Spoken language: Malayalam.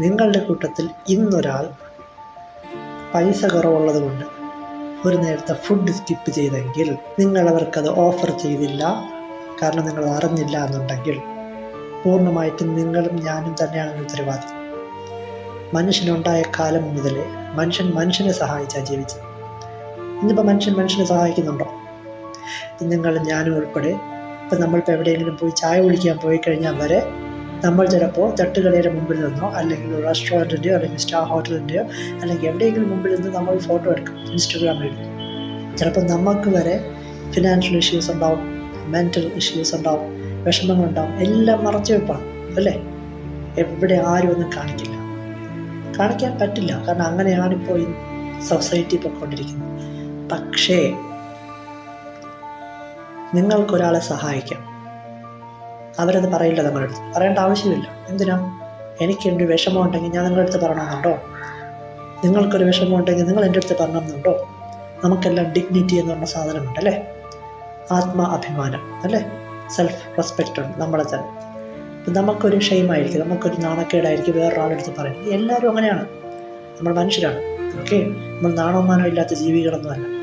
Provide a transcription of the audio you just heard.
നിങ്ങളുടെ കൂട്ടത്തിൽ ഇന്നൊരാൾ പൈസ കുറവുള്ളത് കൊണ്ട് ഒരു നേരത്തെ ഫുഡ് സ്കിപ്പ് ചെയ്തെങ്കിൽ നിങ്ങൾ അവർക്കത് ഓഫർ ചെയ്തില്ല. കാരണം നിങ്ങൾ അറിഞ്ഞില്ല എന്നുണ്ടെങ്കിൽ പൂർണമായിട്ടും നിങ്ങളും ഞാനും തന്നെയാണ് ഉത്തരവാദി മനുഷ്യനുണ്ടായ കാലം മുതൽ മനുഷ്യൻ മനുഷ്യനെ സഹായിച്ചാണ് ജീവിച്ചത്. ഇന്നിപ്പോൾ മനുഷ്യൻ മനുഷ്യനെ സഹായിക്കുന്നുണ്ടോ? നിങ്ങൾ ഞാനും ഉൾപ്പെടെ ഇപ്പം നമ്മളിപ്പോൾ എവിടെയെങ്കിലും പോയി ചായ കുടിക്കാൻ പോയി കഴിഞ്ഞാൽ വരെ നമ്മൾ ചിലപ്പോൾ തട്ടുകടയുടെ മുമ്പിൽ നിന്നോ അല്ലെങ്കിൽ റെസ്റ്റോറന്റിന്റെയോ അല്ലെങ്കിൽ സ്റ്റാർ ഹോട്ടലിന്റെയോ അല്ലെങ്കിൽ എവിടെയെങ്കിലും മുമ്പിൽ നിന്ന് നമ്മൾ ഫോട്ടോ എടുക്കും ഇൻസ്റ്റഗ്രാമിൽ ഇടും ചിലപ്പോൾ നമുക്ക് വരെ ഫിനാൻഷ്യൽ ഇഷ്യൂസ് ഉണ്ടാവും മെന്റൽ ഇഷ്യൂസ് ഉണ്ടാവും വിഷമങ്ങളുണ്ടാവും എല്ലാം മറച്ചു വെപ്പാണ് അല്ലേ? എവിടെ ആരും ഒന്നും കാണിക്കില്ല. കാണിക്കാൻ പറ്റില്ല കാരണം അങ്ങനെയാണ് ഇപ്പോൾ ഈ സൊസൈറ്റി പൊയ്ക്കൊണ്ടിരിക്കുന്നത്. പക്ഷേ നിങ്ങൾക്കൊരാളെ സഹായിക്കാം. അവരത് പറയില്ല നിങ്ങളുടെ അടുത്ത്. പറയേണ്ട ആവശ്യമില്ല. എന്തിനാ? എനിക്കൊരു വിഷമം ഉണ്ടെങ്കിൽ ഞാൻ നിങ്ങളുടെ അടുത്ത് പറയണമെന്നുണ്ടോ നിങ്ങൾക്കൊരു വിഷമം ഉണ്ടെങ്കിൽ നിങ്ങൾ എന്റെ അടുത്ത് പറയണമെന്നുണ്ടോ നമുക്കെല്ലാം ഡിഗ്നിറ്റി എന്ന് പറഞ്ഞ സാധനമുണ്ട് അല്ലേ? ആത്മ അഭിമാനം അല്ലേ? സെൽഫ് റെസ്പെക്റ്റ് ഉണ്ട് നമ്മളെ തന്നെ. ഇപ്പം നമുക്കൊരു ഷെയിമായിരിക്കും നമുക്കൊരു നാണക്കേടായിരിക്കും വേറൊരാളെടുത്ത് പറയുന്നത്. എല്ലാവരും അങ്ങനെയാണ്. നമ്മൾ മനുഷ്യരാണ് ഓക്കെ നമ്മൾ നാണവമാനം ഇല്ലാത്ത ജീവികളൊന്നുമല്ല